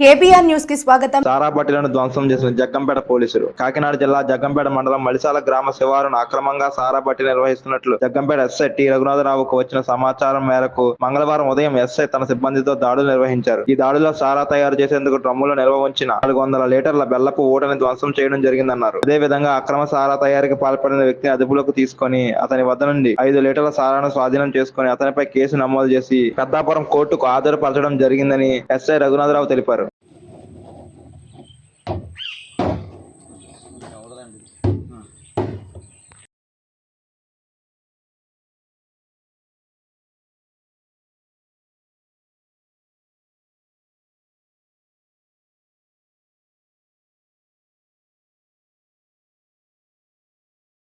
KBR న్యూస్కి స్వాగతం. సారా ధ్వంసం చేసిన జగ్గంపేట పోలీసులు. కాకినాడ జిల్లా జగ్గంపేట మండలం మలిసాల గ్రామ శివారును అక్రమంగా సారాబట్టి నిర్వహిస్తున్నట్లు జగ్గంపేట ఎస్ఐ టి. రఘునాథరావుకు వచ్చిన సమాచారం మేరకు మంగళవారం ఉదయం ఎస్ఐ తన సిబ్బందితో దాడులు నిర్వహించారు. ఈ దాడిలో సారా తయారు చేసేందుకు డ్రమ్ములు నిల్వ ఉంచిన నాలుగు వందల లీటర్ల బెల్లపు ఊటని ధ్వంసం చేయడం జరిగిందన్నారు. అదే విధంగా అక్రమ సారా తయారీకి పాల్పడిన వ్యక్తిని అదుపులోకి తీసుకొని అతని వద్ద నుండి ఐదు లీటర్ల సారాను స్వాధీనం చేసుకుని అతనిపై కేసు నమోదు చేసి పెద్దాపురం కోర్టుకు హాజరుపరచడం జరిగిందని ఎస్ఐ రఘునాథరావు తెలిపారు. அவ்வளோதான்